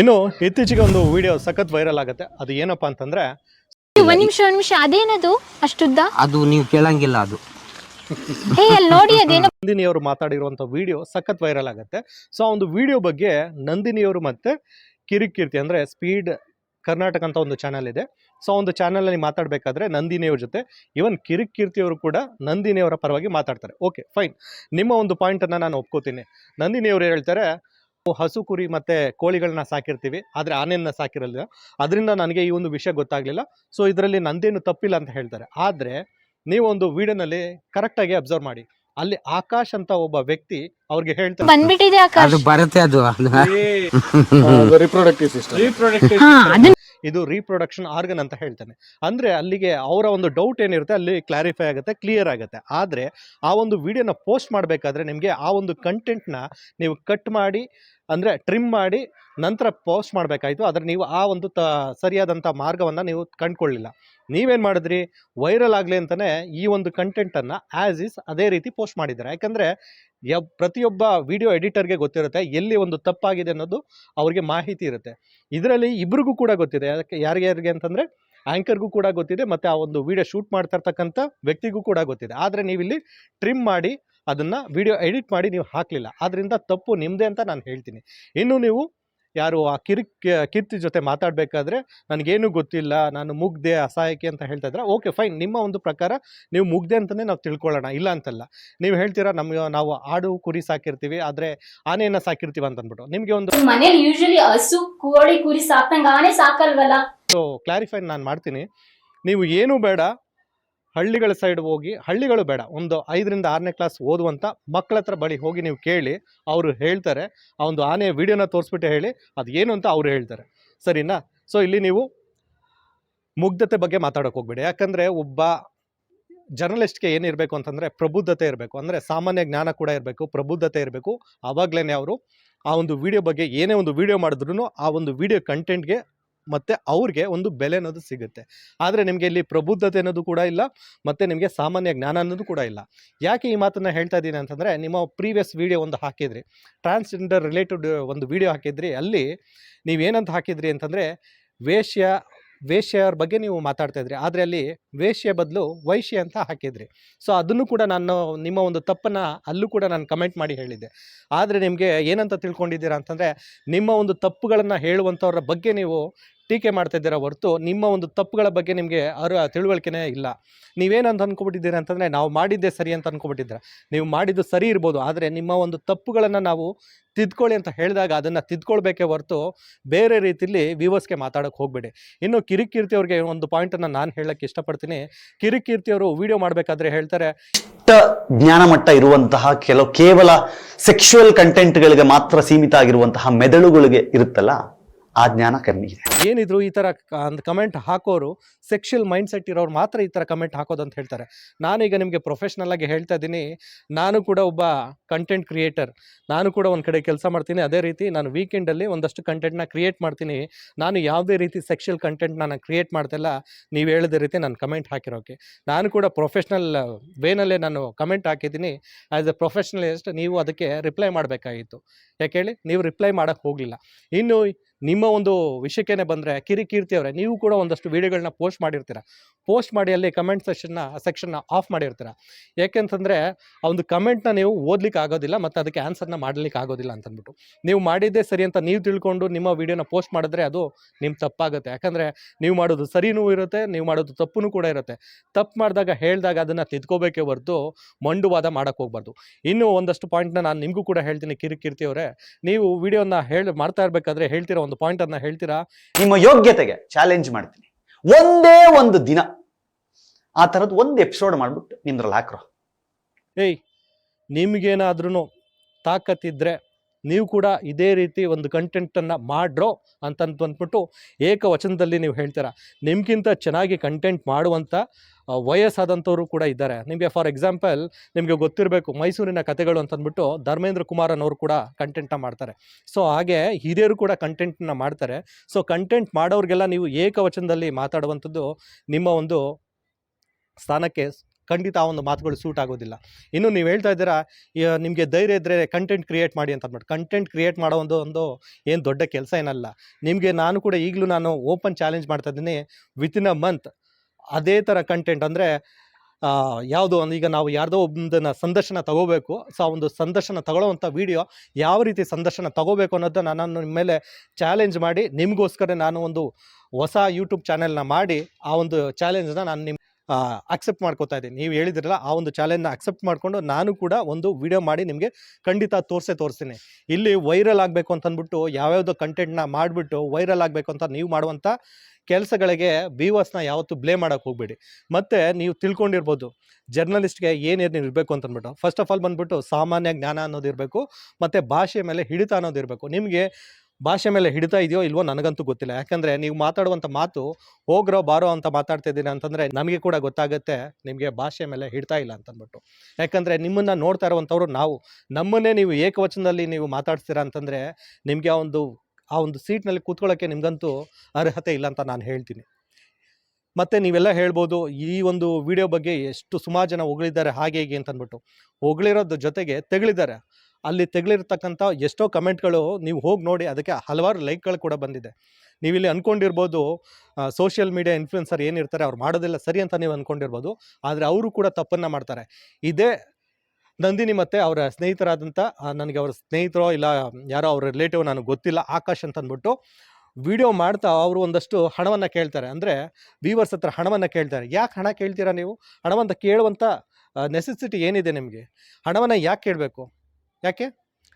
ಇನ್ನು ಇತ್ತೀಚೆಗೆ ಒಂದು ವಿಡಿಯೋ ಸಖತ್ ವೈರಲ್ ಆಗುತ್ತೆ. ಅದು ಏನಪ್ಪಾ ಅಂತಂದ್ರೆ ಒಂದ್ ನಿಮಿಷ ಒಂದ್ ನಿಮಿಷ. ಅದೇನದು? ಅಷ್ಟುದ್ದ? ಅದು ನೀವು ಕೇಳಂಗಿಲ್ಲ ಅದು. ಹೇ ಅಲ್ಲಿ ನೋಡಿ ಅದೇನೋ ನಂದಿನಿಯವರು ಮಾತಾಡಿರುವಂಥ ವಿಡಿಯೋ ಸಖತ್ ವೈರಲ್ ಆಗುತ್ತೆ. ಸೊ ಆ ಒಂದು ವಿಡಿಯೋ ಬಗ್ಗೆ ನಂದಿನಿಯವರು ಮತ್ತೆ ಕಿರಿಕೀರ್ತಿ ಅಂದರೆ ಸ್ಪೀಡ್ ಕರ್ನಾಟಕ ಅಂತ ಒಂದು ಚಾನಲ್ ಇದೆ. ಸೊ ಆ ಒಂದು ಚಾನಲಲ್ಲಿ ಮಾತಾಡಬೇಕಾದ್ರೆ ನಂದಿನಿಯವ್ರ ಜೊತೆ ಇವನ್ ಕಿರಿಕೀರ್ತಿಯವರು ಕೂಡ ನಂದಿನಿಯವರ ಪರವಾಗಿ ಮಾತಾಡ್ತಾರೆ. ಓಕೆ ಫೈನ್ ನಿಮ್ಮ ಒಂದು ಪಾಯಿಂಟನ್ನು ನಾನು ಒಪ್ಕೋತೀನಿ. ನಂದಿನಿಯವರು ಹೇಳ್ತಾರೆ ಹಸು ಕುರಿ ಮತ್ತೆ ಕೋಳಿಗಳನ್ನ ಸಾಕಿರ್ತೀವಿ ಆದರೆ ಆನೆಯನ್ನ ಸಾಕಿರಲಿಲ್ಲ. ಅದರಿಂದ ನನಗೆ ಈ ಒಂದು ವಿಷಯ ಗೊತ್ತಾಗಲಿಲ್ಲ. ಸೊ ಇದರಲ್ಲಿ ನಂದೇನು ತಪ್ಪಿಲ್ಲ ಅಂತ ಹೇಳ್ತಾರೆ. ಆದರೆ ನೀವು ಒಂದು ವಿಡಿಯೋನಲ್ಲಿ ಕರೆಕ್ಟಾಗಿ ಅಬ್ಸರ್ವ್ ಮಾಡಿ. ಅಲ್ಲಿ ಆಕಾಶ್ ಅಂತ ಒಬ್ಬ ವ್ಯಕ್ತಿ ಅವ್ರಿಗೆ ಹೇಳ್ತಾರೆ ಬಂದ್ಬಿಟ್ಟಿದೆ ಅದು ಬರುತ್ತೆ ಅದು. ಅದು ರಿಪ್ರೊಡಕ್ಟಿವ್ ಸಿಸ್ಟಮ್ ಹಾ ಇದು ರೀಪ್ರೊಡಕ್ಷನ್ ಆರ್ಗನ್ ಅಂತ ಹೇಳ್ತಾನೆ. ಅಂದ್ರೆ ಅಲ್ಲಿಗೆ ಅವರ ಒಂದು ಡೌಟ್ ಏನಿರುತ್ತೆ ಅಲ್ಲಿ ಕ್ಲಾರಿಫೈ ಆಗುತ್ತೆ ಕ್ಲಿಯರ್ ಆಗುತ್ತೆ. ಆದ್ರೆ ಆ ಒಂದು ವಿಡಿಯೋನ ಪೋಸ್ಟ್ ಮಾಡಬೇಕಾದ್ರೆ ನಿಮಗೆ ಆ ಒಂದು ಕಂಟೆಂಟ್ನ ನೀವು ಕಟ್ ಮಾಡಿ ಅಂದರೆ ಟ್ರಿಮ್ ಮಾಡಿ ನಂತರ ಪೋಸ್ಟ್ ಮಾಡಬೇಕಾಯಿತು. ಆದರೆ ನೀವು ಆ ಒಂದು ತ ಸರಿಯಾದಂಥ ಮಾರ್ಗವನ್ನು ನೀವು ಕಂಡುಕೊಳ್ಳಿಲ್ಲ. ನೀವೇನು ಮಾಡಿದ್ರಿ? ವೈರಲ್ ಆಗಲಿ ಅಂತಲೇ ಈ ಒಂದು ಕಂಟೆಂಟನ್ನು ಆ್ಯಸ್ ಇಸ್ ಅದೇ ರೀತಿ ಪೋಸ್ಟ್ ಮಾಡಿದ್ದಾರೆ. ಯಾಕಂದರೆ ಯ ಪ್ರತಿಯೊಬ್ಬ ವಿಡಿಯೋ ಎಡಿಟರ್ಗೆ ಗೊತ್ತಿರುತ್ತೆ ಎಲ್ಲಿ ಒಂದು ತಪ್ಪಾಗಿದೆ ಅನ್ನೋದು ಅವ್ರಿಗೆ ಮಾಹಿತಿ ಇರುತ್ತೆ. ಇದರಲ್ಲಿ ಇಬ್ರಿಗೂ ಕೂಡ ಗೊತ್ತಿದೆ. ಯಾಕೆ ಯಾರಿಗೆ ಅಂತಂದರೆ ಆ್ಯಂಕರ್ಗೂ ಕೂಡ ಗೊತ್ತಿದೆ, ಮತ್ತು ಆ ಒಂದು ವಿಡಿಯೋ ಶೂಟ್ ಮಾಡ್ತಾ ಇರ್ತಕ್ಕಂಥ ವ್ಯಕ್ತಿಗೂ ಕೂಡ ಗೊತ್ತಿದೆ. ಆದರೆ ನೀವಿಲ್ಲಿ ಟ್ರಿಮ್ ಮಾಡಿ ಅದನ್ನು ವಿಡಿಯೋ ಎಡಿಟ್ ಮಾಡಿ ನೀವು ಹಾಕಲಿಲ್ಲ. ಆದ್ದರಿಂದ ತಪ್ಪು ನಿಮ್ಮದೇ ಅಂತ ನಾನು ಹೇಳ್ತೀನಿ. ಇನ್ನು ನೀವು ಯಾರು ಆ ಕಿರಿ ಕೀರ್ತಿ ಜೊತೆ ಮಾತಾಡಬೇಕಾದ್ರೆ ನನಗೇನು ಗೊತ್ತಿಲ್ಲ ನಾನು ಮುಗ್ದೆ ಅಸಹಾಯಕ್ಕೆ ಅಂತ ಹೇಳ್ತಾ ಇದ್ರೆ ಓಕೆ ಫೈನ್. ನಿಮ್ಮ ಒಂದು ಪ್ರಕಾರ ನೀವು ಮುಗ್ದೆ ಅಂತಲೇ ನಾವು ತಿಳ್ಕೊಳ್ಳೋಣ ಇಲ್ಲ ಅಂತಲ್ಲ. ನೀವು ಹೇಳ್ತೀರಾ ನಮಗೆ ನಾವು ಆಡು ಕುರಿ ಸಾಕಿರ್ತೀವಿ ಆದರೆ ಆನೆಯನ್ನು ಸಾಕಿರ್ತೀವಿ ಅಂತ ಅಂದ್ಬಿಟ್ಟು ನಿಮಗೆ ಒಂದು ಮನೇಲಿ ಯೂಶಲಿ ಹಸು ಕೋಳಿ ಕುರಿ ಸಾಕಂಗೆ ಆನೆ ಸಾಕಲ್ವಲ್ಲ? ಸೊ ಕ್ಲಾರಿಫೈ ನಾನು ಮಾಡ್ತೀನಿ. ನೀವು ಏನೂ ಬೇಡ. ಹಳ್ಳಿಗಳ ಸೈಡ್ ಹೋಗಿ, ಹಳ್ಳಿಗಳು ಬೇಡ, ಒಂದು ಐದರಿಂದ ಆರನೇ ಕ್ಲಾಸ್ ಓದುವಂಥ ಮಕ್ಕಳ ಹತ್ರ ಬಳಿ ಹೋಗಿ ನೀವು ಕೇಳಿ, ಅವರು ಹೇಳ್ತಾರೆ, ಆ ಒಂದು ಆನೆಯ ವಿಡಿಯೋನ ತೋರಿಸ್ಬಿಟ್ಟು ಹೇಳಿ, ಅದು ಏನು ಅಂತ ಅವರು ಹೇಳ್ತಾರೆ. ಸರಿನಾ? ಸೊ ಇಲ್ಲಿ ನೀವು ಮುಗ್ಧತೆ ಬಗ್ಗೆ ಮಾತಾಡೋಕೆ ಹೋಗ್ಬೇಡಿ. ಯಾಕಂದರೆ ಒಬ್ಬ ಜರ್ನಲಿಸ್ಟ್ಗೆ ಏನಿರಬೇಕು ಅಂತಂದರೆ ಪ್ರಬುದ್ಧತೆ ಇರಬೇಕು. ಅಂದರೆ ಸಾಮಾನ್ಯ ಜ್ಞಾನ ಕೂಡ ಇರಬೇಕು, ಪ್ರಬುದ್ಧತೆ ಇರಬೇಕು. ಆವಾಗಲೇ ಅವರು ಆ ಒಂದು ವಿಡಿಯೋ ಬಗ್ಗೆ ಏನೇ ಒಂದು ವಿಡಿಯೋ ಮಾಡಿದ್ರು ಆ ಒಂದು ವಿಡಿಯೋ ಕಂಟೆಂಟ್ಗೆ ಮತ್ತು ಅವ್ರಿಗೆ ಒಂದು ಬೆಲೆ ಅನ್ನೋದು ಸಿಗುತ್ತೆ. ಆದರೆ ನಿಮಗೆ ಇಲ್ಲಿ ಪ್ರಬುದ್ಧತೆ ಅನ್ನೋದು ಕೂಡ ಇಲ್ಲ, ಮತ್ತು ನಿಮಗೆ ಸಾಮಾನ್ಯ ಜ್ಞಾನ ಅನ್ನೋದು ಕೂಡ ಇಲ್ಲ. ಯಾಕೆ ಈ ಮಾತನ್ನು ಹೇಳ್ತಾ ಇದ್ದೀನಿ ಅಂತಂದರೆ, ನಿಮ್ಮ ಪ್ರೀವಿಯಸ್ ವಿಡಿಯೋ ಒಂದು ಹಾಕಿದ್ರಿ. ಟ್ರಾನ್ಸ್ಜೆಂಡರ್ ರಿಲೇಟೆಡ್ ಒಂದು ವಿಡಿಯೋ ಹಾಕಿದ್ರಿ. ಅಲ್ಲಿ ನೀವೇನಂತ ಹಾಕಿದ್ರಿ ಅಂತಂದರೆ, ವೇಶ್ಯ ವೇಶ್ಯರ ಬಗ್ಗೆ ನೀವು ಮಾತಾಡ್ತಾ ಇದ್ರಿ. ಆದರೆ ಅಲ್ಲಿ ವೇಶ್ಯ ಬದಲು ವೈಶ್ಯ ಅಂತ ಹಾಕಿದ್ರಿ. ಸೊ ಅದನ್ನು ಕೂಡ ನಾನು ನಿಮ್ಮ ಒಂದು ತಪ್ಪನ್ನು ಅಲ್ಲೂ ಕೂಡ ನಾನು ಕಮೆಂಟ್ ಮಾಡಿ ಹೇಳಿದ್ದೆ. ಆದರೆ ನಿಮಗೆ ಏನಂತ ತಿಳ್ಕೊಂಡಿದ್ದೀರಾ ಅಂತಂದರೆ, ನಿಮ್ಮ ಒಂದು ತಪ್ಪುಗಳನ್ನು ಹೇಳುವಂಥವ್ರ ಬಗ್ಗೆ ನೀವು ಟೀಕೆ ಮಾಡ್ತಾ ಇದ್ದೀರಾ ಹೊರತು ನಿಮ್ಮ ಒಂದು ತಪ್ಪುಗಳ ಬಗ್ಗೆ ನಿಮಗೆ ಅರ ತಿಳುವಳಿಕೆನೇ ಇಲ್ಲ. ನೀವೇನಂತ ಅಂದ್ಕೊಬಿಟ್ಟಿದ್ದೀರಾ ಅಂತಂದರೆ ನಾವು ಮಾಡಿದ್ದೆ ಸರಿ ಅಂತ ಅಂದ್ಕೊಬಿಟ್ಟಿದ್ದೀರಾ ನೀವು ಮಾಡಿದ್ದು ಸರಿ ಇರ್ಬೋದು, ಆದರೆ ನಿಮ್ಮ ಒಂದು ತಪ್ಪುಗಳನ್ನು ನಾವು ತಿದ್ಕೊಳ್ಳಿ ಅಂತ ಹೇಳಿದಾಗ ಅದನ್ನು ತಿದ್ಕೊಳ್ಬೇಕೇ ಹೊರತು ಬೇರೆ ರೀತಿಯಲ್ಲಿ ವಿವರ್ಸ್ಗೆ ಮಾತಾಡೋಕ್ಕೆ ಹೋಗಬೇಡಿ. ಇನ್ನು ಕಿರಿಕೀರ್ತಿ ಅವ್ರಿಗೆ ಒಂದು ಪಾಯಿಂಟನ್ನು ನಾನು ಹೇಳೋಕ್ಕೆ ಇಷ್ಟಪಡ್ತೀನಿ. ಕಿರಿಕೀರ್ತಿ ಅವರು ವಿಡಿಯೋ ಮಾಡಬೇಕಾದ್ರೆ ಹೇಳ್ತಾರೆ ಜ್ಞಾನ ಮಟ್ಟ ಇರುವಂತಹ ಕೆಲವು ಕೇವಲ ಸೆಕ್ಷುವಲ್ ಕಂಟೆಂಟ್ಗಳಿಗೆ ಮಾತ್ರ ಸೀಮಿತ ಆಗಿರುವಂತಹ ಮೆದುಳುಗಳಿಗೆ ಇರುತ್ತಲ್ಲ ಆ ಜ್ಞಾನ ಕಮ್ಮಿ ಇದೆ. ಏನಿದ್ರು ಈ ಥರ ಕಮೆಂಟ್ ಹಾಕೋರು ಸೆಕ್ಷುಯಲ್ ಮೈಂಡ್ ಸೆಟ್ ಇರೋರು ಮಾತ್ರ ಈ ಥರ ಕಮೆಂಟ್ ಹಾಕೋದು ಅಂತ ಹೇಳ್ತಾರೆ. ನಾನೀಗ ನಿಮಗೆ ಪ್ರೊಫೆಷ್ನಲ್ ಆಗಿ ಹೇಳ್ತಾ ಇದ್ದೀನಿ. ನಾನು ಕೂಡ ಒಬ್ಬ ಕಂಟೆಂಟ್ ಕ್ರಿಯೇಟರ್ ನಾನು ಕೂಡ ಒಂದು ಕಡೆ ಕೆಲಸ ಮಾಡ್ತೀನಿ. ಅದೇ ರೀತಿ ನಾನು ವೀಕೆಂಡಲ್ಲಿ ಒಂದಷ್ಟು ಕಂಟೆಂಟ್ನ ಕ್ರಿಯೇಟ್ ಮಾಡ್ತೀನಿ. ನಾನು ಯಾವುದೇ ರೀತಿ ಸೆಕ್ಷುಯಲ್ ಕಂಟೆಂಟ್ ನಾನು ಕ್ರಿಯೇಟ್ ಮಾಡ್ತಿಲ್ಲ. ನೀವು ಹೇಳಿದ ರೀತಿ ನಾನು ಕಮೆಂಟ್ ಹಾಕಿರೋಕೆ. ನಾನು ಕೂಡ ಪ್ರೊಫೆಷ್ನಲ್ ವೇನಲ್ಲೇ ನಾನು ಕಮೆಂಟ್ ಹಾಕಿದ್ದೀನಿ. ಆ್ಯಸ್ ಎ ಪ್ರೊಫೆಷ್ನಲಿಸ್ಟ್ ನೀವು ಅದಕ್ಕೆ ರಿಪ್ಲೈ ಮಾಡಬೇಕಾಗಿತ್ತು. ಯಾಕೆ ಹೇಳಿ? ನೀವು ರಿಪ್ಲೈ ಮಾಡೋಕ್ಕೆ ಹೋಗಲಿಲ್ಲ. ಇನ್ನು ನಿಮ್ಮ ಒಂದು ವಿಷಯಕ್ಕೇ ಬಂದರೆ ಕಿರಿಕೀರ್ತಿ ಅವರೇ, ನೀವು ಕೂಡ ಒಂದಷ್ಟು ವೀಡಿಯೋಗಳನ್ನ ಪೋಸ್ಟ್ ಮಾಡಿರ್ತೀರ. ಪೋಸ್ಟ್ ಮಾಡಿ ಅಲ್ಲಿ ಕಮೆಂಟ್ ಸೆಕ್ಷನ್ನ ಸೆಕ್ಷನ್ನ ಆಫ್ ಮಾಡಿರ್ತೀರ. ಯಾಕೆಂತಂದರೆ, ಆ ಒಂದು ಕಮೆಂಟ್ನ ನೀವು ಓದ್ಲಿಕ್ಕೆ ಆಗೋದಿಲ್ಲ ಮತ್ತು ಅದಕ್ಕೆ ಆನ್ಸರ್ನ ಮಾಡಲಿಕ್ಕೆ ಆಗೋದಿಲ್ಲ ಅಂತಂದ್ಬಿಟ್ಟು. ನೀವು ಮಾಡಿದ್ದೇ ಸರಿ ಅಂತ ನೀವು ತಿಳ್ಕೊಂಡು ನಿಮ್ಮ ವೀಡಿಯೋನ ಪೋಸ್ಟ್ ಮಾಡಿದ್ರೆ ಅದು ನಿಮ್ಮ ತಪ್ಪಾಗುತ್ತೆ. ಯಾಕಂದರೆ, ನೀವು ಮಾಡೋದು ಸರಿನೂ ಇರುತ್ತೆ, ನೀವು ಮಾಡೋದು ತಪ್ಪು ಕೂಡ ಇರುತ್ತೆ. ತಪ್ಪು ಮಾಡಿದಾಗ ಹೇಳಿದಾಗ ಅದನ್ನು ತಿದ್ಕೋಬೇಕೇ ಹೊರತು ಮಂಡುವಾದ ಮಾಡೋಕ್ಕೆ ಹೋಗ್ಬಾರ್ದು. ಇನ್ನೂ ಒಂದಷ್ಟು ಪಾಯಿಂಟ್ನ ನಾನು ನಿಮಗೂ ಕೂಡ ಹೇಳ್ತೀನಿ ಕಿರಿಕೀರ್ತಿ ಅವರೇ. ನೀವು ವಿಡಿಯೋನ ಹೇಳಿ, ಮಾಡ್ತಾ ಇರಬೇಕಾದ್ರೆ ಹೇಳ್ತೀರಾ ಒಂದು ಪಾಯಿಂಟನ್ನು ಹೇಳ್ತೀರಾ? ನಿಮ್ಮ ಯೋಗ್ಯತೆಗೆ ಚಾಲೆಂಜ್ ಮಾಡ್ತೀನಿ. ಒಂದೇ ಒಂದು ದಿನ ಆ ತರದ್ ಒಂದು ಎಪಿಸೋಡ್ ಮಾಡ್ಬಿಟ್ಟು ನಿಮ್ದ್ರಲ್ಲಿ ಹಾಕ್ರೋ. ಏಯ್ ನಿಮ್ಗೇನಾದ್ರೂ ತಾಕತ್ತಿದ್ರೆ ನೀವು ಕೂಡ ಇದೇ ರೀತಿ ಒಂದು ಕಂಟೆಂಟನ್ನು ಮಾಡ್ರೋ ಅಂತಂತ ಅಂದ್ಬಿಟ್ಟು ಏಕವಚನದಲ್ಲಿ ನೀವು ಹೇಳ್ತೀರಾ? ನಿಮ್ಗಿಂತ ಚೆನ್ನಾಗಿ ಕಂಟೆಂಟ್ ಮಾಡುವಂಥ ವಯಸ್ಸಾದಂಥವರು ಕೂಡ ಇದ್ದಾರೆ. ನಿಮಗೆ ಫಾರ್ ಎಕ್ಸಾಂಪಲ್ ನಿಮಗೆ ಗೊತ್ತಿರಬೇಕು ಮೈಸೂರಿನ ಕಥೆಗಳು ಅಂತಂದ್ಬಿಟ್ಟು ಧರ್ಮೇಂದ್ರ ಕುಮಾರ್ ಅವರು ಕೂಡ ಕಂಟೆಂಟ್ನ ಮಾಡ್ತಾರೆ. ಸೊ ಹಾಗೆ ಹಿರಿಯರು ಕೂಡ ಕಂಟೆಂಟನ್ನು ಮಾಡ್ತಾರೆ. ಸೊ ಕಂಟೆಂಟ್ ಮಾಡೋರಿಗೆಲ್ಲ ನೀವು ಏಕವಚನದಲ್ಲಿ ಮಾತಾಡುವಂಥದ್ದು ನಿಮ್ಮ ಒಂದು ಸ್ಥಾನಕ್ಕೆ ಖಂಡಿತ ಆ ಒಂದು ಮಾತುಗಳು ಸೂಟ್ ಆಗೋದಿಲ್ಲ. ಇನ್ನು ನೀವು ಹೇಳ್ತಾ ಇದ್ದೀರಾ ನಿಮಗೆ ಧೈರ್ಯ ಇದ್ದರೆ ಕಂಟೆಂಟ್ ಕ್ರಿಯೇಟ್ ಮಾಡಿ ಅಂತ ಅಂದ್ಬಿಟ್ಟು. ಕಂಟೆಂಟ್ ಕ್ರಿಯೇಟ್ ಮಾಡೋ ಒಂದು ಒಂದು ಏನು ದೊಡ್ಡ ಕೆಲಸ ಏನಲ್ಲ. ನಿಮಗೆ ನಾನು ಕೂಡ ಈಗಲೂ ನಾನು ಓಪನ್ ಚಾಲೆಂಜ್ ಮಾಡ್ತಾ ಇದ್ದೀನಿ. ವಿತಿನ್ ಅ ಮಂತ್ ಅದೇ ಥರ ಕಂಟೆಂಟ್ ಅಂದರೆ ಯಾವುದು ಒಂದು, ಈಗ ನಾವು ಯಾರ್ದೋ ಒಂದನ್ನು ಸಂದರ್ಶನ ತಗೋಬೇಕು. ಸೊ ಆ ಒಂದು ಸಂದರ್ಶನ ತಗೊಳ್ಳೋವಂಥ ವಿಡಿಯೋ ಯಾವ ರೀತಿ ಸಂದರ್ಶನ ತಗೋಬೇಕು ಅನ್ನೋದನ್ನ ನಾನು ನಿಮ್ಮ ಮೇಲೆ ಚಾಲೆಂಜ್ ಮಾಡಿ ನಿಮಗೋಸ್ಕರ ನಾನು ಒಂದು ಹೊಸ ಯೂಟ್ಯೂಬ್ ಚಾನೆಲ್ನ ಮಾಡಿ, ಆ ಒಂದು ಚಾಲೆಂಜನ್ನ ನಾನು ನಿಮ್ಮ ಅಕ್ಸೆಪ್ಟ್ ಮಾಡ್ಕೋತಾ ಇದ್ದೀನಿ. ನೀವು ಹೇಳಿದ್ರಲ್ಲ, ಆ ಒಂದು ಚಾಲೆಂಜ್ನ ಅಕ್ಸೆಪ್ಟ್ ಮಾಡಿಕೊಂಡು ನಾನು ಕೂಡ ಒಂದು ವಿಡಿಯೋ ಮಾಡಿ ನಿಮಗೆ ಖಂಡಿತ ತೋರಿಸೇ ತೋರಿಸ್ತೀನಿ. ಇಲ್ಲಿ ವೈರಲ್ ಆಗಬೇಕು ಅಂತ ಅಂದ್ಬಿಟ್ಟು ಯಾವ್ಯಾವುದೋ ಕಂಟೆಂಟ್ನ ಮಾಡಿಬಿಟ್ಟು ವೈರಲ್ ಆಗಬೇಕು ಅಂತ ನೀವು ಮಾಡುವಂಥ ಕೆಲಸಗಳಿಗೆ ವ್ಯೂವರ್ಸ್ನ ಯಾವತ್ತೂ ಬ್ಲೇ ಮಾಡೋಕ್ಕೆ ಹೋಗಬೇಡಿ. ಮತ್ತು ನೀವು ತಿಳ್ಕೊಂಡಿರ್ಬೋದು ಜರ್ನಲಿಸ್ಟ್ಗೆ ಏನೇನು ಇರಬೇಕು ಅಂತಂದ್ಬಿಟ್ಟು. ಫಸ್ಟ್ ಆಫ್ ಆಲ್ ಬಂದ್ಬಿಟ್ಟು ಸಾಮಾನ್ಯ ಜ್ಞಾನ ಅನ್ನೋದು ಇರಬೇಕು, ಮತ್ತು ಭಾಷೆ ಮೇಲೆ ಹಿಡಿತ ಅನ್ನೋದು ಇರಬೇಕು. ನಿಮಗೆ ಭಾಷೆ ಮೇಲೆ ಹಿಡಿತಾ ಇದೆಯೋ ಇಲ್ವೋ ನನಗಂತೂ ಗೊತ್ತಿಲ್ಲ. ಯಾಕಂದರೆ ನೀವು ಮಾತಾಡುವಂಥ ಮಾತು ಹೋಗ್ರೋ ಬಾರೋ ಅಂತ ಮಾತಾಡ್ತಾ ಇದ್ದೀನಿ ಅಂತಂದರೆ ನಮಗೆ ಕೂಡ ಗೊತ್ತಾಗುತ್ತೆ, ನಿಮಗೆ ಭಾಷೆ ಮೇಲೆ ಹಿಡ್ತಾ ಇಲ್ಲ ಅಂತಂದ್ಬಿಟ್ಟು. ಯಾಕಂದರೆ ನಿಮ್ಮನ್ನು ನೋಡ್ತಾ ಇರುವಂಥವ್ರು ನಾವು. ನಮ್ಮನ್ನೇ ನೀವು ಏಕವಚನದಲ್ಲಿ ನೀವು ಮಾತಾಡ್ತೀರಾ ಅಂತಂದರೆ ನಿಮಗೆ ಆ ಒಂದು ಆ ಒಂದು ಸೀಟ್ನಲ್ಲಿ ಕೂತ್ಕೊಳ್ಳೋಕ್ಕೆ ನಿಮಗಂತೂ ಅರ್ಹತೆ ಇಲ್ಲ ಅಂತ ನಾನು ಹೇಳ್ತೀನಿ. ಮತ್ತು ನೀವೆಲ್ಲ ಹೇಳ್ಬೋದು, ಈ ಒಂದು ವಿಡಿಯೋ ಬಗ್ಗೆ ಎಷ್ಟು ಸುಮಾರು ಜನ ಹೊಗಳಿದ್ದಾರೆ, ಹಾಗೆ ಹೀಗೆ ಅಂತಂದ್ಬಿಟ್ಟು. ಹೊಗಳಿರೋದ್ರ ಜೊತೆಗೆ ತೆಗಳಿದ್ದಾರೆ. ಅಲ್ಲಿ ತೆಗಲಿರ್ತಕ್ಕಂಥ ಎಷ್ಟೋ ಕಮೆಂಟ್ಗಳು ನೀವು ಹೋಗಿ ನೋಡಿ ಅದಕ್ಕೆ ಹಲವಾರು ಲೈಕ್ಗಳು ಕೂಡ ಬಂದಿದೆ. ನೀವು ಇಲ್ಲಿ ಅಂದ್ಕೊಂಡಿರ್ಬೋದು ಸೋಷಿಯಲ್ ಮೀಡಿಯಾ ಇನ್ಫ್ಲುಯೆನ್ಸರ್ ಏನಿರ್ತಾರೆ ಅವ್ರು ಮಾಡೋದಿಲ್ಲ ಸರಿ ಅಂತ ನೀವು ಅಂದ್ಕೊಂಡಿರ್ಬೋದು ಆದರೆ ಅವರು ಕೂಡ ತಪ್ಪನ್ನು ಮಾಡ್ತಾರೆ. ಇದೇ ನಂದಿನಿ ಮತ್ತು ಅವರ ಸ್ನೇಹಿತರಾದಂಥ ನನಗೆ ಅವರ ಸ್ನೇಹಿತರೋ ಇಲ್ಲ ಯಾರೋ ಅವ್ರ ರಿಲೇಟಿವ್ ನನಗೆ ಗೊತ್ತಿಲ್ಲ, ಆಕಾಶ್ ಅಂತ ಅಂದ್ಬಿಟ್ಟು ವಿಡಿಯೋ ಮಾಡ್ತಾ ಅವರು ಒಂದಷ್ಟು ಹಣವನ್ನು ಕೇಳ್ತಾರೆ. ಅಂದರೆ ವೀವರ್ಸ್ ಹತ್ರ ಹಣವನ್ನು ಕೇಳ್ತಾರೆ. ಯಾಕೆ ಹಣ ಕೇಳ್ತೀರಾ ನೀವು? ಹಣವಂತ ಕೇಳುವಂಥ ನೆಸೆಸಿಟಿ ಏನಿದೆ ನಿಮಗೆ? ಹಣವನ್ನು ಯಾಕೆ ಕೇಳಬೇಕು? ಯಾಕೆ?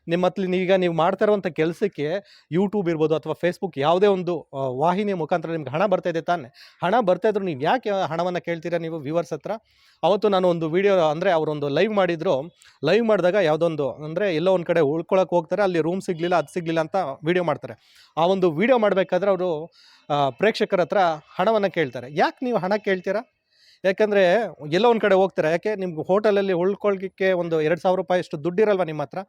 ನಿಮ್ಮ ಹತ್ರ ಈಗ ನೀವು ಮಾಡ್ತಾ ಇರುವಂಥ ಕೆಲಸಕ್ಕೆ ಯೂಟ್ಯೂಬ್ ಇರ್ಬೋದು ಅಥವಾ ಫೇಸ್ಬುಕ್ ಯಾವುದೇ ಒಂದು ವಾಹಿನಿಯ ಮುಖಾಂತರ ನಿಮ್ಗೆ ಹಣ ಬರ್ತಾ ಇದೆ ತಾನೆ. ಹಣ ಬರ್ತಾ ಇದ್ರು ನೀವು ಯಾಕೆ ಹಣವನ್ನು ಕೇಳ್ತೀರಾ ನೀವು ವ್ಯೂವರ್ಸ್ ಹತ್ರ? ಅವತ್ತು ನಾನು ಒಂದು ವಿಡಿಯೋ ಅಂದರೆ ಅವರೊಂದು ಲೈವ್ ಮಾಡಿದ್ರು. ಲೈವ್ ಮಾಡಿದಾಗ ಯಾವುದೊಂದು ಅಂದರೆ ಎಲ್ಲೋ ಒಂದು ಕಡೆ ಉಳ್ಕೊಳಕ್ಕೆ ಹೋಗ್ತಾರೆ, ಅಲ್ಲಿ ರೂಮ್ ಸಿಗಲಿಲ್ಲ, ಅದು ಸಿಗಲಿಲ್ಲ ಅಂತ ವಿಡಿಯೋ ಮಾಡ್ತಾರೆ. ಆ ಒಂದು ವಿಡಿಯೋ ಮಾಡಬೇಕಾದ್ರೆ ಅವರು ಪ್ರೇಕ್ಷಕರ ಹತ್ರ ಹಣವನ್ನು ಕೇಳ್ತಾರೆ. ಯಾಕೆ ನೀವು ಹಣ ಕೇಳ್ತೀರಾ? ಯಾಕಂದರೆ ಎಲ್ಲೋ ಒಂದು ಕಡೆ ಹೋಗ್ತಾರೆ. ಯಾಕೆ ನಿಮ್ಗೆ ಹೋಟೆಲಲ್ಲಿ ಉಳ್ಕೊಳ್ಲಿಕ್ಕೆ ಒಂದು ಎರಡು ಸಾವಿರ ರೂಪಾಯಿ ಅಷ್ಟು ದುಡ್ಡಿರಲ್ವ ನಿಮ್ಮ ಹತ್ರ?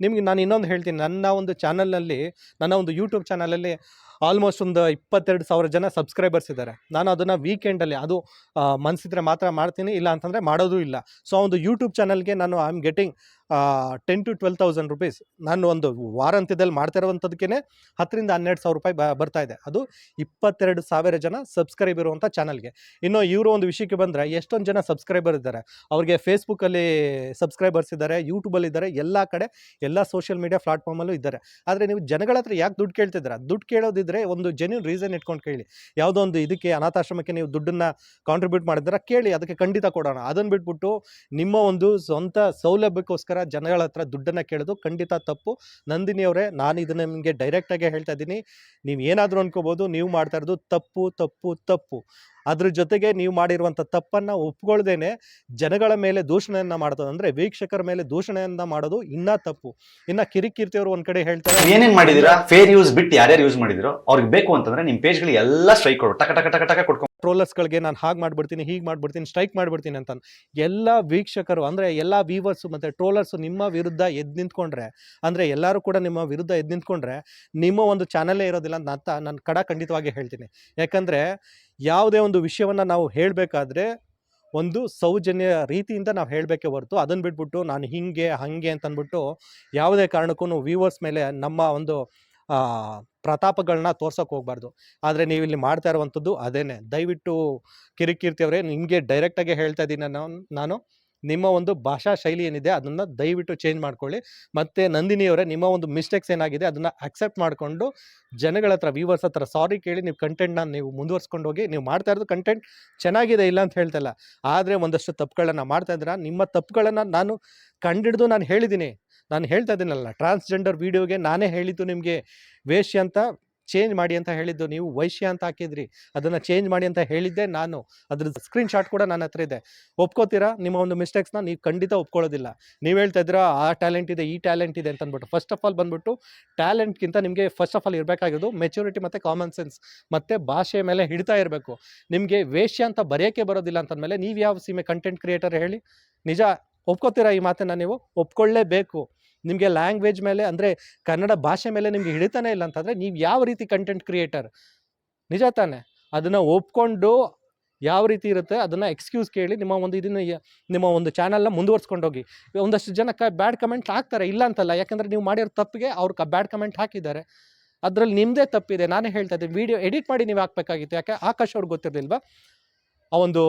ನಿಮ್ಗೆ ನಾನು ಇನ್ನೊಂದು ಹೇಳ್ತೀನಿ. ನನ್ನ ಒಂದು ಚಾನಲ್ನಲ್ಲಿ, ನನ್ನ ಒಂದು ಯೂಟ್ಯೂಬ್ ಚಾನಲಲ್ಲಿ ಆಲ್ಮೋಸ್ಟ್ ಒಂದು ಇಪ್ಪತ್ತೆರಡು ಸಾವಿರ ಜನ ಸಬ್ಸ್ಕ್ರೈಬರ್ಸ್ ಇದ್ದಾರೆ. ನಾನು ಅದನ್ನು ವೀಕೆಂಡಲ್ಲಿ ಅದು ಮನಸ್ಸಿದ್ರೆ ಮಾತ್ರ ಮಾಡ್ತೀನಿ, ಇಲ್ಲ ಅಂತಂದರೆ ಮಾಡೋದು ಇಲ್ಲ. ಸೊ ಒಂದು ಯೂಟ್ಯೂಬ್ ಚಾನಲ್ಗೆ ನಾನು I am getting ten to twelve thousand rupees ನಾನು ಒಂದು ವಾರಾಂತ್ಯದಲ್ಲಿ ಮಾಡ್ತಾ ಇರುವಂಥದ್ದಕ್ಕೆ ಹತ್ತರಿಂದ ಹನ್ನೆರಡು ಸಾವಿರ ರೂಪಾಯಿ ಬರ್ತಾ ಇದೆ. ಅದು ಇಪ್ಪತ್ತೆರಡು ಸಾವಿರ ಜನ ಸಬ್ಸ್ಕ್ರೈಬ್ ಇರುವಂಥ ಚಾನಲ್ಗೆ ಇನ್ನು ಇವರು ಒಂದು ವಿಷಯಕ್ಕೆ ಬಂದರೆ ಎಷ್ಟೊಂದು ಜನ ಸಬ್ಸ್ಕ್ರೈಬರ್ ಇದ್ದಾರೆ. ಅವ್ರಿಗೆ ಫೇಸ್ಬುಕ್ಕಲ್ಲಿ ಸಬ್ಸ್ಕ್ರೈಬರ್ಸ್ ಇದ್ದಾರೆ ಯೂಟ್ಯೂಬಲ್ಲಿ ಇದ್ದಾರೆ, ಎಲ್ಲ ಕಡೆ ಎಲ್ಲ ಸೋಷಿಯಲ್ ಮೀಡಿಯಾ ಪ್ಲಾಟ್ಫಾರ್ಮಲ್ಲೂ ಇದ್ದಾರೆ. ಆದರೆ ನೀವು ಜನಗಳ ಹತ್ರ ಯಾಕೆ ದುಡ್ಡು ಕೇಳ್ತಿದ್ದೀರಾ? ದುಡ್ಡು ಕೇಳೋದಿದ್ರೆ ಒಂದು ಜೆನ್ಯೂನ್ ರೀಸನ್ ಇಟ್ಕೊಂಡು ಕೇಳಿ. ಯಾವುದೋ ಒಂದು ಇದಕ್ಕೆ ಅನಾಥಾಶ್ರಮಕ್ಕೆ ನೀವು ದುಡ್ಡನ್ನು ಕಾಂಟ್ರಿಬ್ಯೂಟ್ ಮಾಡಿದ್ರೆ ಕೇಳಿ, ಅದಕ್ಕೆ ಖಂಡಿತ ಕೊಡೋಣ. ಅದನ್ನು ಬಿಟ್ಬಿಟ್ಟು ನಿಮ್ಮ ಒಂದು ಸ್ವಂತ ಸೌಲಭ್ಯಕ್ಕೋಸ್ಕರ ಜನಗಳ ಹತ್ರ ದುಡ್ಡನ್ನು ಕೇಳೋದು ಖಂಡಿತ ತಪ್ಪು. ನಂದಿನಿ ಅವರೇ, ನಾನು ಇದನ್ನು ನಿಮಗೆ ಡೈರೆಕ್ಟಾಗಿ ಹೇಳ್ತಾ ಇದ್ದೀನಿ. ನೀವು ಏನಾದರೂ ಅನ್ಕೋಬೋದು, ನೀವು ಮಾಡ್ತಾ ಇರೋದು ತಪ್ಪು ತಪ್ಪು ತಪ್ಪು. ಅದ್ರ ಜೊತೆಗೆ ನೀವು ಮಾಡಿರುವಂಥ ತಪ್ಪನ್ನು ಒಪ್ಕೊಳ್ದೇನೆ ಜನಗಳ ಮೇಲೆ ದೂಷಣೆಯನ್ನು ಮಾಡೋದು ಅಂದರೆ ವೀಕ್ಷಕರ ಮೇಲೆ ದೂಷಣೆಯನ್ನ ಮಾಡೋದು ಇನ್ನೂ ತಪ್ಪು. ಇನ್ನು ಕಿರಿಕಿರ್ತಿಯವರು ಒಂದು ಕಡೆ ಹೇಳ್ತಾರೆ. ಏನೇನು ಮಾಡಿದಿರಾ? ಫೇರ್ ಯೂಸ್ ಬಿಟ್ಟು ಯಾರ್ಯಾರು ಯೂಸ್ ಮಾಡಿದಿರೋ ಅವ್ರಿಗೆ ಬೇಕು ಅಂತಂದ್ರೆ ನಿಮ್ ಪೇಜ್ಗಳಿಗೆ ಎಲ್ಲ ಸ್ಟ್ರೈಕ್ ಕೊಡು. ಟಕ ಟಕ ಟಕ ಟಕ ಕೊಡ್ಕೊಂಡು ಟ್ರೋಲರ್ಸ್ಗಳಿಗೆ ನಾನು ಹಾಗೆ ಮಾಡ್ಬಿಡ್ತೀನಿ ಹೀಗೆ ಮಾಡ್ಬಿಡ್ತೀನಿ ಸ್ಟ್ರೈಕ್ ಮಾಡ್ಬಿಡ್ತೀನಿ ಅಂತ ಎಲ್ಲ ವೀಕ್ಷಕರು ಅಂದರೆ ಎಲ್ಲ ವೀವರ್ಸು ಮತ್ತು ಟ್ರೋಲರ್ಸು ನಿಮ್ಮ ವಿರುದ್ಧ ಎದ್ದು ನಿಂತ್ಕೊಂಡ್ರೆ ಅಂದರೆ ಎಲ್ಲರೂ ಕೂಡ ನಿಮ್ಮ ವಿರುದ್ಧ ಎದ್ದು ನಿಂತ್ಕೊಂಡ್ರೆ ನಿಮ್ಮ ಒಂದು ಚಾನಲೇ ಇರೋದಿಲ್ಲ ಅಂತ ಅಂತ ನಾನು ಕಡ ಖಂಡಿತವಾಗಿ ಹೇಳ್ತೀನಿ. ಯಾಕಂದರೆ ಯಾವುದೇ ಒಂದು ವಿಷಯವನ್ನು ನಾವು ಹೇಳಬೇಕಾದ್ರೆ ಒಂದು ಸೌಜನ್ಯ ರೀತಿಯಿಂದ ನಾವು ಹೇಳಬೇಕೇ ಹೊರತು ಅದನ್ನು ಬಿಟ್ಬಿಟ್ಟು ನಾನು ಹಿಂಗೆ, ಹಾಗೆ ಅಂತ ಅಂದ್ಬಿಟ್ಟು ಯಾವುದೇ ಕಾರಣಕ್ಕೂ ವ್ಯೂವರ್ಸ್ ಮೇಲೆ ನಮ್ಮ ಒಂದು ಪ್ರತಾಪಗಳನ್ನ ತೋರ್ಸೋಕೆ ಹೋಗ್ಬಾರ್ದು. ಆದರೆ ನೀವು ಇಲ್ಲಿ ಮಾಡ್ತಾ ಇರುವಂಥದ್ದು ಅದೇನೆ. ದಯವಿಟ್ಟು ಕಿರಿಕೀರ್ತಿ ಅವರೇ ನಿಮಗೆ ಡೈರೆಕ್ಟಾಗಿ ಹೇಳ್ತಾ ಇದ್ದೀನಿ ನಾನು ನಾನು. ನಿಮ್ಮ ಒಂದು ಭಾಷಾ ಶೈಲಿ ಏನಿದೆ, ಅದನ್ನು ದಯವಿಟ್ಟು ಚೇಂಜ್ ಮಾಡ್ಕೊಳ್ಳಿ. ಮತ್ತು ನಂದಿನಿಯವರೇ, ನಿಮ್ಮ ಒಂದು ಮಿಸ್ಟೇಕ್ಸ್ ಏನಾಗಿದೆ, ಅದನ್ನು ಅಕ್ಸೆಪ್ಟ್ ಮಾಡಿಕೊಂಡು ಜನಗಳ ಹತ್ರ ವ್ಯೂವರ್ಸ್ ಹತ್ರ ಸಾರಿ ಕೇಳಿ ನೀವು ಕಂಟೆಂಟ್ನ ನೀವು ಮುಂದುವರ್ಸ್ಕೊಂಡು ಹೋಗಿ, ನೀವು ಮಾಡ್ತಾ ಇರೋದು ಕಂಟೆಂಟ್ ಚೆನ್ನಾಗಿದೆ, ಇಲ್ಲ ಅಂತ ಹೇಳ್ತಲ್ಲ. ಆದರೆ ಒಂದಷ್ಟು ತಪ್ಪುಗಳನ್ನು ಮಾಡ್ತಾ ನಿಮ್ಮ ತಪ್ಪುಗಳನ್ನು ನಾನು ಕಂಡಿಡಿದು ನಾನು ಹೇಳಿದ್ದೀನಿ. ನಾನು ಹೇಳ್ತಾ ಇದ್ದೀನಲ್ಲ ಟ್ರಾನ್ಸ್ಜೆಂಡರ್ ವೀಡಿಯೋಗೆ ನಾನೇ ಹೇಳಿದ್ದು ನಿಮಗೆ ವೇಶ್ಯ ಅಂತ. ಚೇಂಜ್ ಮಾಡಿ ಅಂತ ಹೇಳಿದ್ದು ನೀವು ವೈಶ್ಯ ಅಂತ ಹಾಕಿದ್ರಿ. ಅದನ್ನು ಚೇಂಜ್ ಮಾಡಿ ಅಂತ ಹೇಳಿದ್ದೆ ನಾನು. ಅದ್ರ ಸ್ಕ್ರೀನ್ ಶಾಟ್ ಕೂಡ ನನ್ನ ಹತ್ರ ಇದೆ. ಒಪ್ಕೋತೀರಾ? ನಿಮ್ಮ ಒಂದು ಮಿಸ್ಟೇಕ್ಸ್ನ ನೀವು ಖಂಡಿತ ಒಪ್ಕೊಳ್ಳೋದಿಲ್ಲ. ನೀವು ಹೇಳ್ತಾ ಇದ್ದೀರಾ, ಆ ಟ್ಯಾಲೆಂಟ್ ಇದೆ, ಈ ಟ್ಯಾಲೆಂಟ್ ಇದೆ ಅಂತ ಅಂದ್ಬಿಟ್ಟು ಫಸ್ಟ್ ಆಫ್ ಆಲ್ ಬಂದ್ಬಿಟ್ಟು ಟ್ಯಾಲೆಂಟ್ಗಿಂತ ನಿಮಗೆ ಫಸ್ಟ್ ಆಫ್ ಆಲ್ ಇರಬೇಕಾಗಿರೋದು ಮೆಚ್ಯೂರಿಟಿ ಮತ್ತು ಕಾಮನ್ ಸೆನ್ಸ್ ಮತ್ತು ಭಾಷೆ ಮೇಲೆ ಹಿಡಿತಾ ಇರಬೇಕು. ನಿಮಗೆ ವೇಶ್ಯ ಅಂತ ಬರೆಯೋಕ್ಕೆ ಬರೋದಿಲ್ಲ ಅಂತಂದಮೇಲೆ ನೀವು ಯಾವ ಸೀಮೆ ಕಂಟೆಂಟ್ ಕ್ರಿಯೇಟರ್ ಹೇಳಿ? ನಿಜ, ಒಪ್ಕೋತೀರಾ ಈ ಮಾತನ್ನು ನೀವು? ಒಪ್ಕೊಳ್ಳೇಬೇಕು. ನಿಮಗೆ ಲ್ಯಾಂಗ್ವೇಜ್ ಮೇಲೆ ಅಂದರೆ ಕನ್ನಡ ಭಾಷೆ ಮೇಲೆ ನಿಮಗೆ ಹಿಡಿತಾನೆ ಇಲ್ಲ ಅಂತಂದರೆ ನೀವು ಯಾವ ರೀತಿ ಕಂಟೆಂಟ್ ಕ್ರಿಯೇಟರ್ ನಿಜ ತಾನೆ. ಅದನ್ನು ಒಪ್ಕೊಂಡು ಯಾವ ರೀತಿ ಇರುತ್ತೆ ಅದನ್ನು ಎಕ್ಸ್ಕ್ಯೂಸ್ ಕೇಳಿ ನಿಮ್ಮ ಒಂದು ಇದನ್ನು ನಿಮ್ಮ ಒಂದು ಚಾನಲ್ನ ಮುಂದುವರ್ಸ್ಕೊಂಡು ಹೋಗಿ. ಒಂದಷ್ಟು ಜನಕ್ಕೆ ಬ್ಯಾಡ್ ಕಮೆಂಟ್ ಹಾಕ್ತಾರೆ, ಇಲ್ಲ ಅಂತಲ್ಲ. ಯಾಕಂದರೆ ನೀವು ಮಾಡಿರೋ ತಪ್ಪಿಗೆ ಅವ್ರು ಬ್ಯಾಡ್ ಕಮೆಂಟ್ ಹಾಕಿದ್ದಾರೆ. ಅದರಲ್ಲಿ ನಿಮ್ಮದೇ ತಪ್ಪಿದೆ. ನಾನೇ ಹೇಳ್ತಾ ಇದ್ದೀನಿ ವೀಡಿಯೋ ಎಡಿಟ್ ಮಾಡಿ ನೀವು ಹಾಕಬೇಕಾಗಿತ್ತು. ಯಾಕೆ? ಆಕಾಶ್ ಅವ್ರಿಗೆ ಗೊತ್ತಿರಲಿಲ್ವಾ? ಆ ಒಂದು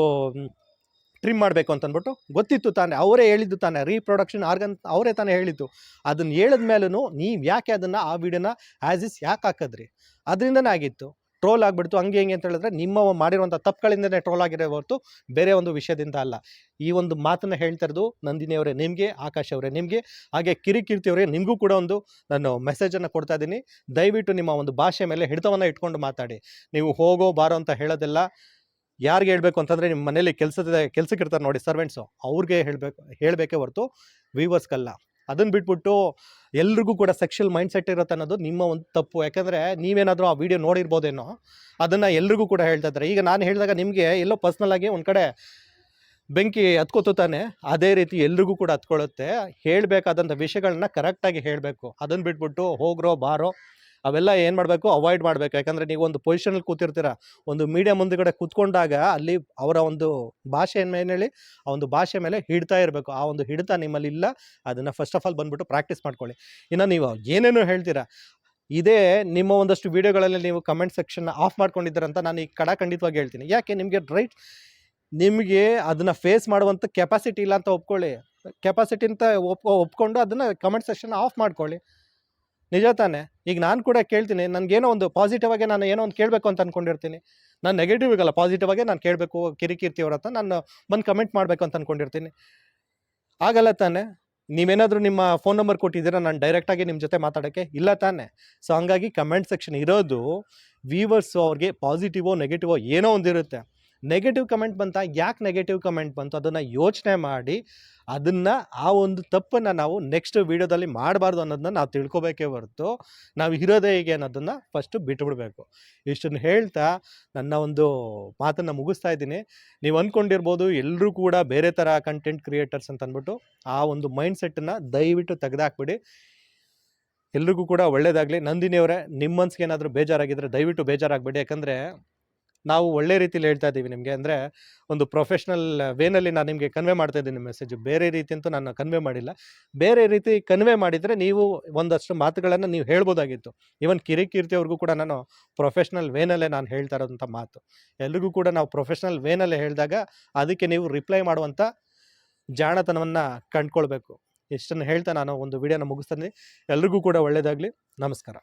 ಟ್ರಿಮ್ ಮಾಡಬೇಕು ಅಂತಂದ್ಬಿಟ್ಟು ಗೊತ್ತಿತ್ತು ತಾನೇ, ಅವರೇ ಹೇಳಿದ್ದು ತಾನೆ ರೀಪ್ರೊಡಕ್ಷನ್ ಆರ್ಗನ್ ಅವರೇ ತಾನೇ ಹೇಳಿದ್ದು. ಅದನ್ನು ಹೇಳಿದ ಮೇಲೂ ನೀವು ಯಾಕೆ ಅದನ್ನು ಆ ವಿಡಿಯೋನ ಆ್ಯಸ್ ಇಸ್ ಯಾಕೆ ಹಾಕಿದ್ರಿ? ಅದರಿಂದನೇ ಆಗಿತ್ತು. ಟ್ರೋಲ್ ಆಗಿಬಿಡ್ತು, ಹಂಗೆ ಹಿಂಗೆ ಅಂತ ಹೇಳಿದ್ರೆ ನಿಮ್ಮ ಮಾಡಿರುವಂಥ ತಪ್ಪುಗಳಿಂದನೇ ಟ್ರೋಲ್ ಆಗಿರೋ ಹೊರತು ಬೇರೆ ಒಂದು ವಿಷಯದಿಂದ ಅಲ್ಲ. ಈ ಒಂದು ಮಾತನ್ನು ಹೇಳ್ತಾ ಇರೋದು ನಂದಿನಿ ಅವರೇ, ನಿಮಗೆ, ಆಕಾಶ್ ಅವರೇ, ನಿಮಗೆ, ಹಾಗೆ ಕಿರಿಕಿರ್ತಿಯವರೇ ನಿಮಗೂ ಕೂಡ ಒಂದು ನಾನು ಮೆಸೇಜನ್ನು ಕೊಡ್ತಾ ಇದ್ದೀನಿ. ದಯವಿಟ್ಟು ನಿಮ್ಮ ಒಂದು ಭಾಷೆ ಮೇಲೆ ಹಿಡಿತವನ್ನು ಇಟ್ಕೊಂಡು ಮಾತಾಡಿ. ನೀವು ಹೋಗೋ, ಬಾರೋ ಅಂತ ಹೇಳೋದೆಲ್ಲ. ಯಾರಿಗೆ ಹೇಳಬೇಕು ಅಂತಂದರೆ ನಿಮ್ಮ ಮನೇಲಿ ಕೆಲಸದ ಕೆಲಸಕ್ಕೆ ಇರ್ತಾರೆ ನೋಡಿ ಸರ್ವೆಂಟ್ಸು ಅವ್ರಿಗೆ ಹೇಳಬೇಕು, ಹೇಳಬೇಕೇ ಹೊರತು ವ್ಯೂವರ್ಸ್ಗಲ್ಲ ಅದನ್ನು ಬಿಟ್ಬಿಟ್ಟು ಎಲ್ರಿಗೂ ಕೂಡ ಸೆಕ್ಷುವಲ್ ಮೈಂಡ್ ಸೆಟ್ ಇರುತ್ತೆ ಅನ್ನೋದು ನಿಮ್ಮ ಒಂದು ತಪ್ಪು. ಯಾಕಂದರೆ ನೀವೇನಾದರೂ ಆ ವಿಡಿಯೋ ನೋಡಿರ್ಬೋದೇನೋ, ಅದನ್ನು ಎಲ್ರಿಗೂ ಕೂಡ ಹೇಳ್ತಾ ಇದ್ದಾರೆ ಈಗ ನಾನು ಹೇಳಿದಾಗ ನಿಮಗೆ ಎಲ್ಲೋ ಪರ್ಸ್ನಲಾಗಿ ಒಂದು ಕಡೆ ಬೆಂಕಿ ಹತ್ಕೋತು ತಾನೆ, ಅದೇ ರೀತಿ ಎಲ್ರಿಗೂ ಕೂಡ ಹತ್ಕೊಳ್ಳುತ್ತೆ ಹೇಳಬೇಕಾದಂಥ ವಿಷಯಗಳನ್ನ ಕರೆಕ್ಟಾಗಿ ಹೇಳಬೇಕು. ಅದನ್ನು ಬಿಟ್ಬಿಟ್ಟು ಹೋಗ್ರೋ, ಬಾರೋ ಅವೆಲ್ಲ ಏನು ಮಾಡಬೇಕು? ಅವಾಯ್ಡ್ ಮಾಡಬೇಕು. ಯಾಕಂದರೆ ನೀವು ಒಂದು ಪೊಸಿಷನಲ್ಲಿ ಕೂತಿರ್ತೀರ, ಒಂದು ಮೀಡಿಯಾ ಮುಂದುಗಡೆ ಕೂತ್ಕೊಂಡಾಗ ಅಲ್ಲಿ ಅವರ ಒಂದು ಭಾಷೆ ಏನು ಹೇಳಿ? ಆ ಒಂದು ಭಾಷೆ ಮೇಲೆ ಹಿಡ್ತಾ ಇರಬೇಕು. ಆ ಒಂದು ಹಿಡಿತ ನಿಮ್ಮಲ್ಲಿ ಇಲ್ಲ. ಅದನ್ನು ಫಸ್ಟ್ ಆಫ್ ಆಲ್ ಬಂದ್ಬಿಟ್ಟು ಪ್ರಾಕ್ಟೀಸ್ ಮಾಡ್ಕೊಳ್ಳಿ. ಇನ್ನು ನೀವು ಏನೇನು ಹೇಳ್ತೀರಾ, ಇದೇ ನಿಮ್ಮ ಒಂದಷ್ಟು ವಿಡಿಯೋಗಳಲ್ಲಿ ನೀವು ಕಮೆಂಟ್ ಸೆಕ್ಷನ್ ಆಫ್ ಮಾಡ್ಕೊಂಡಿದ್ದೀರಂತ ನಾನು ಈಗ ಕಡ ಖಂಡಿತವಾಗಿ ಹೇಳ್ತೀನಿ. ಯಾಕೆ? ನಿಮಗೆ ರೈಟ್ ನಿಮಗೆ ಅದನ್ನು ಫೇಸ್ ಮಾಡುವಂಥ ಕೆಪಾಸಿಟಿ ಇಲ್ಲ ಅಂತ ಒಪ್ಕೊಳ್ಳಿ. ಕೆಪಾಸಿಟಿ ಅಂತ ಒಪ್ ಒಪ್ಕೊಂಡು ಅದನ್ನು ಕಮೆಂಟ್ ಸೆಕ್ಷನ್ ಆಫ್ ಮಾಡ್ಕೊಳ್ಳಿ. ನಿಜ ತಾನೇ. ಈಗ ನಾನು ಕೂಡ ಕೇಳ್ತೀನಿ, ನನಗೇನೋ ಒಂದು ಪಾಸಿಟಿವ್ ಆಗಿ ನಾನು ಏನೋ ಒಂದು ಕೇಳಬೇಕು ಅಂತ ಅಂದ್ಕೊಂಡಿರ್ತೀನಿ ನಾನು ನೆಗೆಟಿವ್ ಆಗಲ್ಲ ಪಾಸಿಟಿವ್ ಆಗಿ ನಾನು ಕೇಳಬೇಕು, ಕಿರಿಕಿರ್ತಿ ಅವ್ರ ಹತ್ರ ನಾನು ಬಂದು ಕಮೆಂಟ್ ಮಾಡಬೇಕು ಅಂತ ಅಂದ್ಕೊಂಡಿರ್ತೀನಿ ಆಗಲ್ಲ ತಾನೆ. ನೀವೇನಾದರೂ ನಿಮ್ಮ ಫೋನ್ ನಂಬರ್ ಕೊಟ್ಟಿದ್ದೀರಾ, ನಾನು ಡೈರೆಕ್ಟಾಗಿ ನಿಮ್ಮ ಜೊತೆ ಮಾತಾಡೋಕ್ಕೆ? ಇಲ್ಲ ತಾನೆ. ಸೊ ಹಂಗಾಗಿ ಕಮೆಂಟ್ ಸೆಕ್ಷನ್ ಇರೋದು ವ್ಯೂವರ್ಸು ಅವ್ರಿಗೆ ಪಾಸಿಟಿವೋ ನೆಗೆಟಿವೋ ಏನೋ ಒಂದು ಇರುತ್ತೆ ನೆಗೆಟಿವ್ ಕಮೆಂಟ್ ಬಂತ? ಯಾಕೆ ನೆಗೆಟಿವ್ ಕಮೆಂಟ್ ಬಂತು? ಅದನ್ನು ಯೋಚನೆ ಮಾಡಿ ಅದನ್ನು ಆ ಒಂದು ತಪ್ಪನ್ನು ನಾವು ನೆಕ್ಸ್ಟ್ ವೀಡಿಯೋದಲ್ಲಿ ಮಾಡಬಾರ್ದು ಅನ್ನೋದನ್ನ ನಾವು ತಿಳ್ಕೊಬೇಕೇ ಹೊರತು ನಾವು ಇರೋದೇ ಹೇಗೆ ಅನ್ನೋದನ್ನು ಫಸ್ಟು ಬಿಟ್ಬಿಡ್ಬೇಕು. ಇಷ್ಟನ್ನು ಹೇಳ್ತಾ ನನ್ನ ಒಂದು ಮಾತನ್ನು ಮುಗಿಸ್ತಾ ಇದ್ದೀನಿ. ನೀವು ಅಂದ್ಕೊಂಡಿರ್ಬೋದು ಎಲ್ಲರೂ ಕೂಡ ಬೇರೆ ಥರ ಕಂಟೆಂಟ್ ಕ್ರಿಯೇಟರ್ಸ್ ಅಂತ ಅಂದ್ಬಿಟ್ಟು ಆ ಒಂದು ಮೈಂಡ್ ಸೆಟ್ಟನ್ನು ದಯವಿಟ್ಟು ತೆಗೆದಾಕ್ಬಿಡಿ. ಎಲ್ರಿಗೂ ಕೂಡ ಒಳ್ಳೇದಾಗಲಿ. ನಂದಿನಿಯವರೇ ನಿಮ್ಮ ಮನ್ಸಿಗೆ ಏನಾದರೂ ಬೇಜಾರಾಗಿದ್ದರೆ ದಯವಿಟ್ಟು ಬೇಜಾರಾಗಬೇಡಿ. ಯಾಕಂದರೆ ನಾವು ಒಳ್ಳೆ ರೀತಿಲಿ ಹೇಳ್ತಾ ಇದ್ದೀವಿ ನಿಮಗೆ ಅಂದರೆ ಒಂದು ಪ್ರೊಫೆಷ್ನಲ್ ವೇನಲ್ಲಿ ನಾನು ನಿಮಗೆ ಕನ್ವೆ ಮಾಡ್ತಾ ಇದ್ದೀನಿ ಮೆಸೇಜು ಬೇರೆ ರೀತಿ ಅಂತೂ ನಾನು ಕನ್ವೆ ಮಾಡಿಲ್ಲ. ಬೇರೆ ರೀತಿ ಕನ್ವೆ ಮಾಡಿದರೆ ನೀವು ಒಂದಷ್ಟು ಮಾತುಗಳನ್ನು ನೀವು ಹೇಳ್ಬೋದಾಗಿತ್ತು. ಈವನ್ ಕಿರಿಕೀರ್ತಿಯವ್ರಿಗೂ ಕೂಡ ನಾನು ಪ್ರೊಫೆಷ್ನಲ್ ವೇನಲ್ಲೇ ನಾನು ಹೇಳ್ತಾ ಇರೋಂಥ ಮಾತು. ಎಲ್ರಿಗೂ ಕೂಡ ನಾವು ಪ್ರೊಫೆಷ್ನಲ್ ವೇನಲ್ಲೇ ಹೇಳಿದಾಗ ಅದಕ್ಕೆ ನೀವು ರಿಪ್ಲೈ ಮಾಡುವಂಥ ಜಾಣತನವನ್ನು ಕಂಡ್ಕೊಳ್ಬೇಕು. ಇಷ್ಟನ್ನು ಹೇಳ್ತಾ ನಾನು ಒಂದು ವಿಡಿಯೋನ ಮುಗಿಸ್ತೀನಿ ಎಲ್ರಿಗೂ ಕೂಡ ಒಳ್ಳೆಯದಾಗಲಿ ನಮಸ್ಕಾರ.